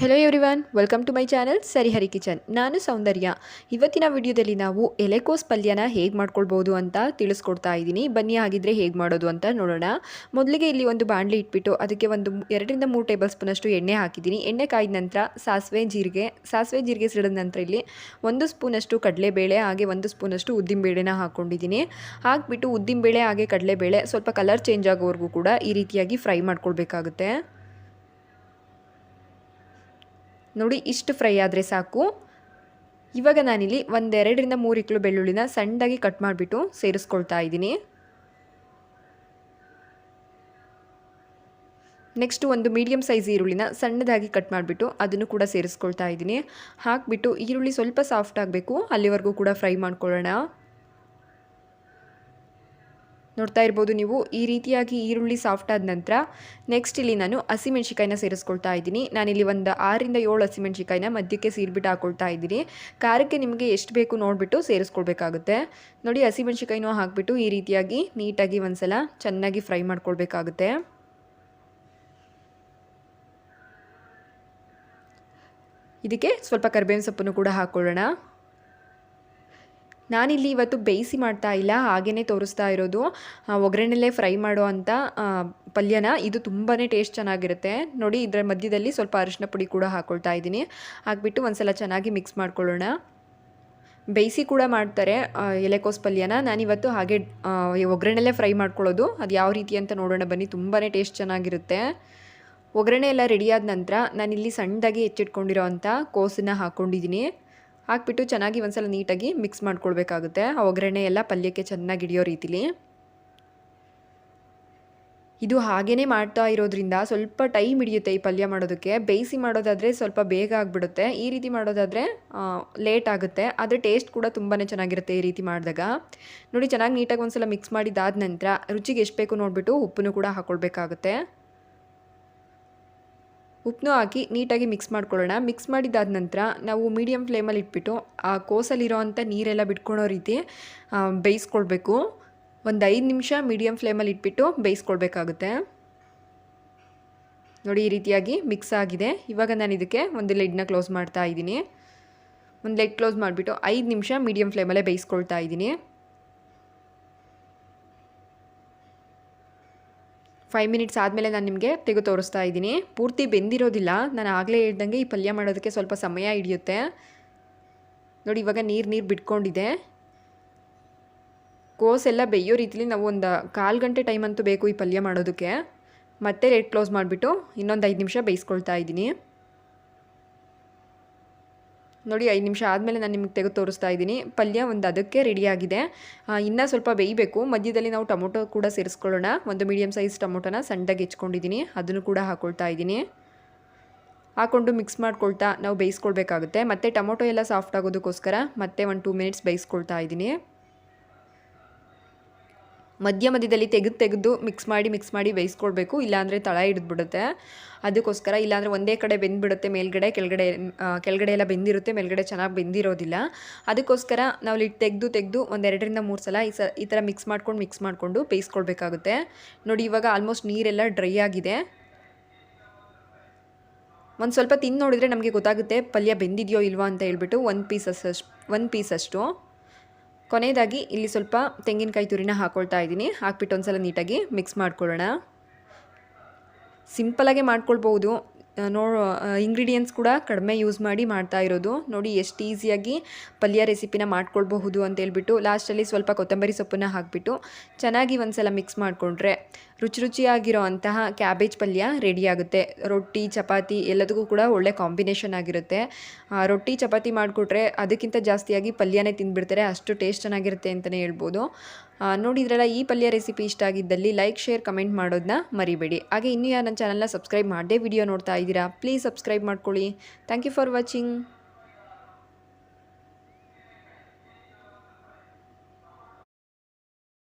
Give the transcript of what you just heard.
Hello everyone welcome to my channel Sarihari kitchen ನಾನು ಸೌಂದರ್ಯ. ಇವತ್ತಿನ ವಿಡಿಯೋದಲ್ಲಿ ನಾವು ಎಲೆಕೋಸ್ ಪಲ್ಯನ ಹೇಗೆ ಮಾಡ್ಕೊಳ್ಬೋದು ಅಂತ ತಿಳಿಸ್ಕೊಡ್ತಾ ಇದ್ದೀನಿ. ಬನ್ನಿ ಹಾಗಿದ್ರೆ ಹೇಗೆ ಮಾಡೋದು ಅಂತ ನೋಡೋಣ. ಮೊದಲಿಗೆ ಇಲ್ಲಿ ಒಂದು ಬಾಣಲಿ ಇಟ್ಬಿಟ್ಟು ಅದಕ್ಕೆ ಒಂದು ಎರಡರಿಂದ ಮೂರು ಟೇಬಲ್ ಸ್ಪೂನಷ್ಟು ಎಣ್ಣೆ ಹಾಕಿದ್ದೀನಿ. ಎಣ್ಣೆ ಕಾಯ್ದ ನಂತರ ಸಾಸಿವೆ, ಜೀರಿಗೆ ಸಾಸಿವೆ, ಜೀರಿಗೆ ಸಿಡಿದ ನಂತರ ಇಲ್ಲಿ ಒಂದು ಸ್ಪೂನಷ್ಟು ಕಡಲೆಬೇಳೆ, ಹಾಗೆ ಒಂದು ಸ್ಪೂನಷ್ಟು ಉದ್ದಿನಬೇಳೆನ ಹಾಕ್ಕೊಂಡಿದ್ದೀನಿ ಹಾಕ್ಬಿಟ್ಟು ಉದ್ದಿನಬೇಳೆ, ಹಾಗೆ ಕಡಲೆಬೇಳೆ ಸ್ವಲ್ಪ ಕಲರ್ ಚೇಂಜ್ ಆಗೋವರೆಗೂ ಕೂಡ ಈ ರೀತಿಯಾಗಿ ಫ್ರೈ ಮಾಡ್ಕೊಳ್ಬೇಕಾಗುತ್ತೆ. ನೋಡಿ, ಇಷ್ಟು ಫ್ರೈ ಆದರೆ ಸಾಕು. ಇವಾಗ ನಾನಿಲ್ಲಿ ಒಂದೆರಡರಿಂದ ಮೂರು ಇಕ್ಕಲು ಬೆಳ್ಳುಳ್ಳಿನ ಸಣ್ಣದಾಗಿ ಕಟ್ ಮಾಡಿಬಿಟ್ಟು ಸೇರಿಸ್ಕೊಳ್ತಾ ಇದ್ದೀನಿ. ನೆಕ್ಸ್ಟು ಒಂದು ಮೀಡಿಯಮ್ ಸೈಜ್ ಈರುಳ್ಳಿನ ಸಣ್ಣದಾಗಿ ಕಟ್ ಮಾಡಿಬಿಟ್ಟು ಅದನ್ನು ಕೂಡ ಸೇರಿಸ್ಕೊಳ್ತಾ ಇದ್ದೀನಿ. ಹಾಕಿಬಿಟ್ಟು ಈರುಳ್ಳಿ ಸ್ವಲ್ಪ ಸಾಫ್ಟ್ ಆಗಬೇಕು, ಅಲ್ಲಿವರೆಗೂ ಕೂಡ ಫ್ರೈ ಮಾಡ್ಕೊಳ್ಳೋಣ. ನೋಡ್ತಾ ಇರ್ಬೋದು ನೀವು. ಈ ರೀತಿಯಾಗಿ ಈರುಳ್ಳಿ ಸಾಫ್ಟ್ ಆದ ನಂತರ ನೆಕ್ಸ್ಟ್ ಇಲ್ಲಿ ನಾನು ಹಸಿಮೆಣ್ಸಿಕಾಯಿನ ಸೇರಿಸ್ಕೊಳ್ತಾ ಇದ್ದೀನಿ. ನಾನಿಲ್ಲಿ ಒಂದು ಆರರಿಂದ ಏಳು ಹಸಿಮೆಣ್ಸಿಕಾಯಿನ ಮಧ್ಯಕ್ಕೆ ಸೀರ್ಬಿಟ್ಟು ಹಾಕೊಳ್ತಾ ಇದ್ದೀನಿ. ಖಾರಕ್ಕೆ ನಿಮಗೆ ಎಷ್ಟು ಬೇಕು ನೋಡಿಬಿಟ್ಟು ಸೇರಿಸ್ಕೊಳ್ಬೇಕಾಗುತ್ತೆ. ನೋಡಿ ಹಸಿಮೆಣ್ಸಿಕಾಯಿನೂ ಹಾಕಿಬಿಟ್ಟು ಈ ರೀತಿಯಾಗಿ ನೀಟಾಗಿ ಒಂದ್ಸಲ ಚೆನ್ನಾಗಿ ಫ್ರೈ ಮಾಡ್ಕೊಳ್ಬೇಕಾಗುತ್ತೆ. ಇದಕ್ಕೆ ಸ್ವಲ್ಪ ಕರಿಬೇವಿನ ಸೊಪ್ಪನ್ನು ಕೂಡ ಹಾಕ್ಕೊಳ್ಳೋಣ. ನಾನಿಲ್ಲಿ ಇವತ್ತು ಬೇಯಿಸಿ ಮಾಡ್ತಾ ಇಲ್ಲ ಹಾಗೇ ತೋರಿಸ್ತಾ ಇರೋದು. ಒಗ್ಗರಣೆಲ್ಲೇ ಫ್ರೈ ಮಾಡೋ ಪಲ್ಯನ. ಇದು ತುಂಬಾ ಟೇಸ್ಟ್ ಚೆನ್ನಾಗಿರುತ್ತೆ. ನೋಡಿ, ಇದರ ಮಧ್ಯದಲ್ಲಿ ಸ್ವಲ್ಪ ಅರಿಶಿನ ಪುಡಿ ಕೂಡ ಹಾಕ್ಕೊಳ್ತಾ ಇದ್ದೀನಿ. ಹಾಕ್ಬಿಟ್ಟು ಒಂದು ಸಲ ಚೆನ್ನಾಗಿ ಮಿಕ್ಸ್ ಮಾಡ್ಕೊಳ್ಳೋಣ. ಬೇಯಿಸಿ ಕೂಡ ಮಾಡ್ತಾರೆ ಎಲೆಕೋಸ್ ಪಲ್ಯನ. ನಾನಿವತ್ತು ಹಾಗೆ ಒಗ್ಗರಣೆಲ್ಲೇ ಫ್ರೈ ಮಾಡ್ಕೊಳ್ಳೋದು. ಅದು ಯಾವ ರೀತಿ ಅಂತ ನೋಡೋಣ ಬನ್ನಿ. ತುಂಬಾ ಟೇಸ್ಟ್ ಚೆನ್ನಾಗಿರುತ್ತೆ. ಒಗ್ಗರಣೆ ಎಲ್ಲ ರೆಡಿಯಾದ ನಂತರ ನಾನಿಲ್ಲಿ ಸಣ್ಣದಾಗಿ ಹೆಚ್ಚಿಟ್ಕೊಂಡಿರೋ ಅಂಥ ಕೋಸನ್ನು ಹಾಕ್ಕೊಂಡಿದ್ದೀನಿ ಹಾಕ್ಬಿಟ್ಟು ಚೆನ್ನಾಗಿ ಒಂದ್ಸಲ ನೀಟಾಗಿ ಮಿಕ್ಸ್ ಮಾಡ್ಕೊಳ್ಬೇಕಾಗುತ್ತೆ. ಆ ಒಗ್ಗರಣೆ ಎಲ್ಲ ಪಲ್ಯಕ್ಕೆ ಚೆನ್ನಾಗಿ ಹಿಡಿಯೋ ರೀತಿಲಿ. ಇದು ಹಾಗೇ ಮಾಡ್ತಾ ಇರೋದ್ರಿಂದ ಸ್ವಲ್ಪ ಟೈಮ್ ಹಿಡಿಯುತ್ತೆ ಈ ಪಲ್ಯ ಮಾಡೋದಕ್ಕೆ. ಬೇಯಿಸಿ ಮಾಡೋದಾದರೆ ಸ್ವಲ್ಪ ಬೇಗ ಆಗಿಬಿಡುತ್ತೆ. ಈ ರೀತಿ ಮಾಡೋದಾದರೆ ಲೇಟ್ ಆಗುತ್ತೆ. ಆದರೆ ಟೇಸ್ಟ್ ಕೂಡ ತುಂಬಾ ಚೆನ್ನಾಗಿರುತ್ತೆ ಈ ರೀತಿ ಮಾಡಿದಾಗ. ನೋಡಿ ಚೆನ್ನಾಗಿ ನೀಟಾಗಿ ಒಂದ್ಸಲ ಮಿಕ್ಸ್ ಮಾಡಿದಾದ ನಂತರ ರುಚಿಗೆ ಎಷ್ಟು ಬೇಕು ನೋಡಿಬಿಟ್ಟು ಉಪ್ಪನ್ನು ಕೂಡ ಹಾಕ್ಕೊಳ್ಬೇಕಾಗುತ್ತೆ ಉಪ್ಪನ್ನು ಹಾಕಿ ನೀಟಾಗಿ ಮಿಕ್ಸ್ ಮಾಡ್ಕೊಳ್ಳೋಣ. ಮಿಕ್ಸ್ ಮಾಡಿದಾದ ನಂತರ ನಾವು ಮೀಡಿಯಮ್ ಫ್ಲೇಮಲ್ಲಿ ಇಟ್ಬಿಟ್ಟು ಆ ಕೋಸಲ್ಲಿರೋ ಅಂಥ ನೀರೆಲ್ಲ ಬಿಟ್ಕೊಳ್ಳೋ ರೀತಿ ಬೇಯಿಸ್ಕೊಳ್ಬೇಕು. ಒಂದು ಐದು ನಿಮಿಷ ಮೀಡಿಯಮ್ ಫ್ಲೇಮಲ್ಲಿ ಇಟ್ಬಿಟ್ಟು ಬೇಯಿಸ್ಕೊಳ್ಬೇಕಾಗುತ್ತೆ. ನೋಡಿ, ಈ ರೀತಿಯಾಗಿ ಮಿಕ್ಸ್ ಆಗಿದೆ. ಇವಾಗ ನಾನು ಇದಕ್ಕೆ ಒಂದು ಲೆಡ್ನ ಕ್ಲೋಸ್ ಮಾಡ್ತಾ ಇದ್ದೀನಿ. ಒಂದು ಲೆಡ್ ಕ್ಲೋಸ್ ಮಾಡಿಬಿಟ್ಟು ಐದು ನಿಮಿಷ ಮೀಡಿಯಮ್ ಫ್ಲೇಮಲ್ಲೇ ಬೇಯಿಸ್ಕೊಳ್ತಾ ಇದ್ದೀನಿ. ಫೈವ್ ಮಿನಿಟ್ಸ್ ಆದಮೇಲೆ ನಾನು ನಿಮಗೆ ತೆಗೆದು ತೋರಿಸ್ತಾ ಇದ್ದೀನಿ. ಪೂರ್ತಿ ಬೆಂದಿರೋದಿಲ್ಲ. ನಾನು ಆಗಲೇ ಹೇಳ್ದಂಗೆ ಈ ಪಲ್ಯ ಮಾಡೋದಕ್ಕೆ ಸ್ವಲ್ಪ ಸಮಯ ಹಿಡಿಯುತ್ತೆ. ನೋಡಿ, ಇವಾಗ ನೀರು ನೀರು ಬಿಟ್ಕೊಂಡಿದೆ. ಕೋಸೆಲ್ಲ ಬೇಯೋ ರೀತಿಲಿ ನಾವು ಒಂದು ಕಾಲು ಗಂಟೆ ಟೈಮ್ ಅಂತೂ ಬೇಕು ಈ ಪಲ್ಯ ಮಾಡೋದಕ್ಕೆ. ಮತ್ತೆ ರೇಟ್ ಕ್ಲೋಸ್ ಮಾಡಿಬಿಟ್ಟು ಇನ್ನೊಂದು ಐದು ನಿಮಿಷ ಬೇಯಿಸ್ಕೊಳ್ತಾ ಇದ್ದೀನಿ. ನೋಡಿ, ಐದು ನಿಮಿಷ ಆದಮೇಲೆ ನಾನು ನಿಮಗೆ ತೆಗೆದು ತೋರಿಸ್ತಾ ಇದ್ದೀನಿ. ಪಲ್ಯ ಒಂದು ಅದಕ್ಕೆ ರೆಡಿಯಾಗಿದೆ ಇನ್ನೂ ಸ್ವಲ್ಪ ಬೇಯಬೇಕು. ಮಧ್ಯದಲ್ಲಿ ನಾವು ಟೊಮೊಟೊ ಕೂಡ ಸೇರಿಸ್ಕೊಳ್ಳೋಣ. ಒಂದು ಮೀಡಿಯಮ್ ಸೈಜ್ ಟೊಮೊಟೊನ ಸಣ್ಣದಾಗಿ ಹೆಚ್ಕೊಂಡಿದ್ದೀನಿ. ಅದನ್ನು ಕೂಡ ಹಾಕ್ಕೊಳ್ತಾ ಇದ್ದೀನಿ. ಹಾಕ್ಕೊಂಡು ಮಿಕ್ಸ್ ಮಾಡ್ಕೊಳ್ತಾ ನಾವು ಬೇಯಿಸ್ಕೊಳ್ಬೇಕಾಗುತ್ತೆ. ಮತ್ತು ಟೊಮೊಟೊ ಎಲ್ಲ ಸಾಫ್ಟ್ ಆಗೋದಕ್ಕೋಸ್ಕರ ಮತ್ತೆ ಒಂದು ಟೂ ಮಿನಿಟ್ಸ್ ಬೇಯಿಸ್ಕೊಳ್ತಾ ಇದ್ದೀನಿ. ಮಧ್ಯ ಮಧ್ಯದಲ್ಲಿ ತೆಗೆದು ತೆಗೆದು ಮಿಕ್ಸ್ ಮಾಡಿ ಮಿಕ್ಸ್ ಮಾಡಿ ಬೇಯಿಸ್ಕೊಳ್ಬೇಕು ಇಲ್ಲಾಂದರೆ ತಳ ಹಿಡಿದ್ಬಿಡುತ್ತೆ. ಅದಕ್ಕೋಸ್ಕರ ಇಲ್ಲಾಂದರೆ ಒಂದೇ ಕಡೆ ಬೆಂದ್ಬಿಡುತ್ತೆ ಮೇಲ್ಗಡೆ, ಕೆಳಗಡೆ ಕೆಳಗಡೆ ಎಲ್ಲ ಬೆಂದಿರುತ್ತೆ, ಮೇಲ್ಗಡೆ ಚೆನ್ನಾಗಿ ಬೆಂದಿರೋದಿಲ್ಲ. ಅದಕ್ಕೋಸ್ಕರ ನಾವು ಇಲ್ಲಿ ತೆಗೆದು ತೆಗೆದು ಒಂದೆರಡರಿಂದ ಮೂರು ಸಲ ಈ ಸ, ಈ ಥರ ಮಿಕ್ಸ್ ಮಾಡ್ಕೊಂಡು ಮಿಕ್ಸ್ ಮಾಡಿಕೊಂಡು ಬೇಯಿಸ್ಕೊಳ್ಬೇಕಾಗುತ್ತೆ. ನೋಡಿ ಇವಾಗ ಆಲ್ಮೋಸ್ಟ್ ನೀರೆಲ್ಲ ಡ್ರೈ ಆಗಿದೆ. ಒಂದು ಸ್ವಲ್ಪ ತಿಂದು ನೋಡಿದರೆ ನಮಗೆ ಗೊತ್ತಾಗುತ್ತೆ, ಪಲ್ಯ ಬೆಂದಿದೆಯೋ ಇಲ್ವಾ ಅಂತ ಹೇಳ್ಬಿಟ್ಟು ಒಂದು ಪೀಸಸ್ ಅಷ್ಟು ಒಂದು ಪೀಸಷ್ಟು ಕೊನೆಯದಾಗಿ ಇಲ್ಲಿ ಸ್ವಲ್ಪ ತೆಂಗಿನಕಾಯಿ ತುರಿನ ಹಾಕೊಳ್ತಾ ಇದ್ದೀನಿ. ಹಾಕ್ಬಿಟ್ಟು ಒಂದು ಸಲ ನೀಟಾಗಿ ಮಿಕ್ಸ್ ಮಾಡ್ಕೊಳ್ಳೋಣ. ಸಿಂಪಲಾಗೆ ಮಾಡ್ಕೊಳ್ಬೋದು ನೋ ಇಂಗ್ರೀಡಿಯೆಂಟ್ಸ್ ಕೂಡ ಕಡಿಮೆ ಯೂಸ್ ಮಾಡಿ ಮಾಡ್ತಾ ಇರೋದು. ನೋಡಿ, ಎಷ್ಟು ಈಸಿಯಾಗಿ ಪಲ್ಯ ರೆಸಿಪಿನ ಮಾಡ್ಕೊಳ್ಬಹುದು ಅಂತ ಹೇಳ್ಬಿಟ್ಟು ಲಾಸ್ಟಲ್ಲಿ ಸ್ವಲ್ಪ ಕೊತ್ತಂಬರಿ ಸೊಪ್ಪನ್ನು ಹಾಕಿಬಿಟ್ಟು, ಚೆನ್ನಾಗಿ ಒಂದು ಸಲ ಮಿಕ್ಸ್ ಮಾಡಿಕೊಂಡ್ರೆ ರುಚಿ ರುಚಿಯಾಗಿರೋ ಅಂತಹ ಕ್ಯಾಬೇಜ್ ಪಲ್ಯ ರೆಡಿಯಾಗುತ್ತೆ ರೊಟ್ಟಿ, ಚಪಾತಿ ಎಲ್ಲದಕ್ಕೂ ಕೂಡ ಒಳ್ಳೆ ಕಾಂಬಿನೇಷನ್ ಆಗಿರುತ್ತೆ. ರೊಟ್ಟಿ, ಚಪಾತಿ ಮಾಡಿಕೊಟ್ರೆ ಅದಕ್ಕಿಂತ ಜಾಸ್ತಿಯಾಗಿ ಪಲ್ಯನೇ ತಿಂದುಬಿಡ್ತಾರೆ. ಅಷ್ಟು ಟೇಸ್ಟ್ ಚೆನ್ನಾಗಿರುತ್ತೆ ಅಂತಲೇ ಹೇಳ್ಬೋದು. ನೋಡಿದ್ರಲ್ಲ ಈ ಪಲ್ಯ ರೆಸಿಪಿ ಇಷ್ಟ ಆಗಿದ್ದಲ್ಲಿ ಲೈಕ್ ಶೇರ್ ಕಮೆಂಟ್ ಮಾಡೋದನ್ನ ಮರಿಬೇಡಿ. ಹಾಗೆ ಇನ್ನೂ ಯಾರು ನನ್ನ ಚಾನಲ್ನ ಸಬ್ಸ್ಕ್ರೈಬ್ ಮಾಡದೆ ವಿಡಿಯೋ ನೋಡ್ತಾ ಇದ್ದೀರಾ ಪ್ಲೀಸ್ ಸಬ್ಸ್ಕ್ರೈಬ್ ಮಾಡ್ಕೊಳ್ಳಿ. Thank you for watching